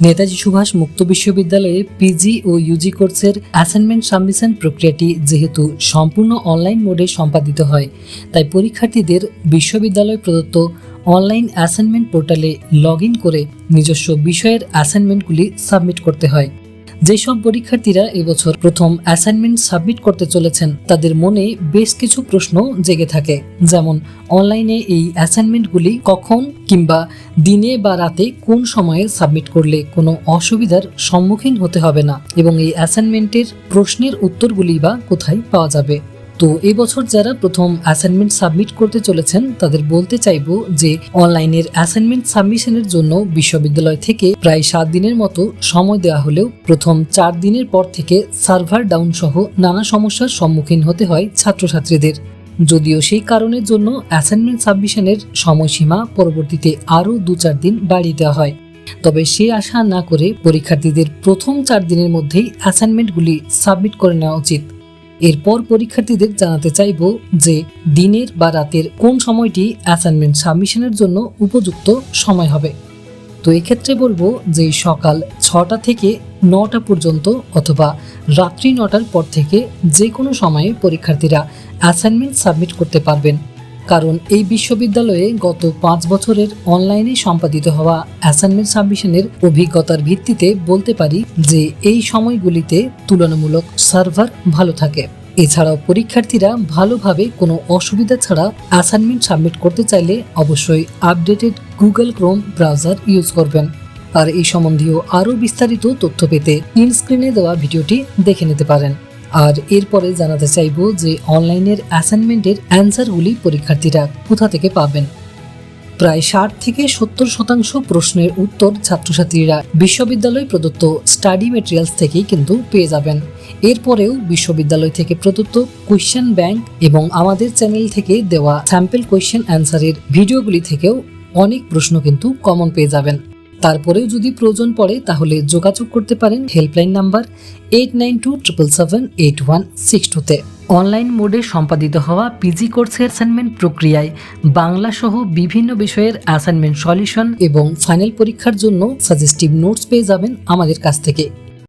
নেতাজি সুভাষ মুক্ত বিশ্ববিদ্যালয়ে পিজি ও ইউজি কোর্সের অ্যাসাইনমেন্ট সাবমিশন প্রক্রিয়াটি যেহেতু সম্পূর্ণ অনলাইন মোডে সম্পাদিত হয়, তাই পরীক্ষার্থীদের বিশ্ববিদ্যালয় প্রদত্ত অনলাইন অ্যাসাইনমেন্ট পোর্টালে লগ করে নিজস্ব বিষয়ের অ্যাসাইনমেন্টগুলি সাবমিট করতে হয়। যেসব পরীক্ষার্থীরা এবছর প্রথম অ্যাসাইনমেন্ট সাবমিট করতে চলেছেন, তাদের মনে বেশ কিছু প্রশ্ন জেগে থাকে। যেমন অনলাইনে এই অ্যাসাইনমেন্টগুলি কখন কিংবা দিনে বা রাতে কোন সময়ে সাবমিট করলে কোনো অসুবিধার সম্মুখীন হতে হবে না? এবং এই অ্যাসাইনমেন্টের প্রশ্নের উত্তরগুলি বা কোথায় পাওয়া যাবে? তো এবছর যারা প্রথম অ্যাসাইনমেন্ট সাবমিট করতে চলেছেন, তাদের বলতে চাইব যে অনলাইনের অ্যাসাইনমেন্ট সাবমিশনের জন্য বিশ্ববিদ্যালয় থেকে প্রায় সাত দিনের মতো সময় দেওয়া হলেও প্রথম চার দিনের পর থেকে সার্ভার ডাউন সহ নানা সমস্যার সম্মুখীন হতে হয় ছাত্রছাত্রীদের। যদিও সেই কারণের জন্য অ্যাসাইনমেন্ট সাবমিশনের সময়সীমা পরবর্তীতে আরও দু চার দিন বাড়িয়ে দেওয়া হয়। তবে সে আশা না করে পরীক্ষার্থীদের প্রথম চার দিনের মধ্যেই অ্যাসাইনমেন্টগুলি সাবমিট করে নেওয়া উচিত। এরপর পরীক্ষার্থীদের জানাতে চাইব যে দিনের বা রাতের কোন সময়টি অ্যাসাইনমেন্ট সাবমিশনের জন্য উপযুক্ত সময় হবে। তো এক্ষেত্রে বলব যে সকাল ছটা থেকে নটা পর্যন্ত অথবা রাত্রি নটার পর থেকে যে কোনো সময়ে পরীক্ষার্থীরা অ্যাসাইনমেন্ট সাবমিট করতে পারবেন। কারণ এই বিশ্ববিদ্যালয়ে গত পাঁচ বছরের অনলাইনে সম্পাদিত হওয়া অ্যাসাইনমেন্ট সাবমিশনের অভিজ্ঞতার ভিত্তিতে বলতে পারি যে এই সময়গুলিতে তুলনামূলক সার্ভার ভালো থাকে। এছাড়াও পরীক্ষার্থীরা ভালোভাবে কোনো অসুবিধা ছাড়া অ্যাসাইনমেন্ট সাবমিট করতে চাইলে অবশ্যই updated Google Chrome browser use করবেন। আর এই সম্বন্ধীয় আরও বিস্তারিত তথ্য পেতে ইনস্ক্রিনে দেওয়া ভিডিওটি দেখে নিতে পারেন। আর এরপরে জানাতে চাইব যে অনলাইনের অ্যাসাইনমেন্টের অ্যান্সারগুলি পরীক্ষার্থীরা কোথা থেকে পাবেন? প্রায় ষাট থেকে সত্তর শতাংশ প্রশ্নের উত্তর ছাত্রছাত্রীরা বিশ্ববিদ্যালয় প্রদত্ত স্টাডি মেটেরিয়ালস থেকেই কিন্তু পেয়ে যাবেন। এরপরেও বিশ্ববিদ্যালয় থেকে প্রদত্ত কোয়েশ্চেন ব্যাংক এবং আমাদের চ্যানেল থেকে দেওয়া স্যাম্পল কোয়েশ্চেন অ্যান্সারের ভিডিওগুলি থেকেও অনেক প্রশ্ন কিন্তু কমন পেয়ে যাবেন। তারপরেও যদি প্রয়োজন পড়ে, তাহলে যোগাযোগ করতে পারেন helpline number eight nine two triple seven eight one six টুতে অনলাইন মোডে সম্পাদিত হওয়া পিজি কোর্সের অ্যাসাইনমেন্ট প্রক্রিয়ায় বাংলা সহ বিভিন্ন বিষয়ের অ্যাসাইনমেন্ট সলিউশন এবং ফাইনাল পরীক্ষার জন্য সাজেস্টিভ নোটস পেয়ে যাবেন আমাদের কাছ থেকে।